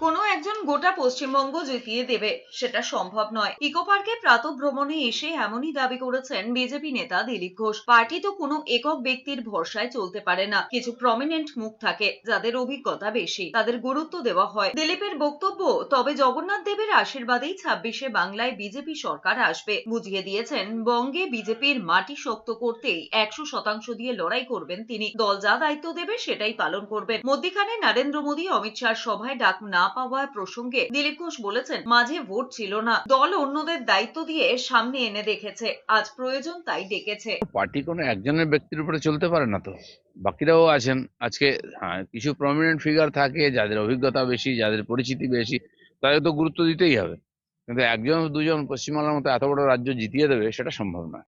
কোনো একজন গোটা পশ্চিমবঙ্গ জিতিয়ে দেবে, সেটা সম্ভব নয়। ইকো পার্কে প্রাতঃ ভ্রমণে এসে এমনই দাবি করেছেন বিজেপি নেতা দিলীপ ঘোষ। পার্টি তো কোনো একক ব্যক্তির ভরসায় চলতে পারে না, কিছু প্রমিনেন্ট মুখ থাকে, যাদের অভিজ্ঞতা বেশি, তাদের গুরুত্ব দেওয়া হয়। দিলীপের বক্তব্য, তবে জগন্নাথ দেবের আশীর্বাদেই ছাব্বিশে বাংলায় বিজেপি সরকার আসবে। বুঝিয়ে দিয়েছেন, বঙ্গে বিজেপির মাটি শক্ত করতেই একশো শতাংশ দিয়ে লড়াই করবেন তিনি। দল যা দায়িত্ব দেবে, সেটাই পালন করবেন। মধ্যিখানে নরেন্দ্র মোদী, অমিত শাহর সভায় ডাক না পাওয়ার প্রসঙ্গে দিলীপ ঘোষ বলেছেন, মাঝে ভোট ছিল না। দল অন্যদের দায়িত্ব দিয়ে সামনে এনে দেখেছে। আজ প্রয়োজন তাই ডেকেছে। পার্টি কোনো একজনের ব্যক্তির উপরে চলতে পারে না তো। বাকিরাও আছেন। আজকে হ্যাঁ কিছু প্রমিনেন্ট ফিগার থাকে, যাদের অভিজ্ঞতা বেশি, যাদের পরিচিতি বেশি, তাদের তো গুরুত্ব দিতেই হবে। কিন্তু একজন দুজন পশ্চিমবাংলার মতো এত বড় রাজ্য জিতিয়ে দেবে, সেটা সম্ভব নয়।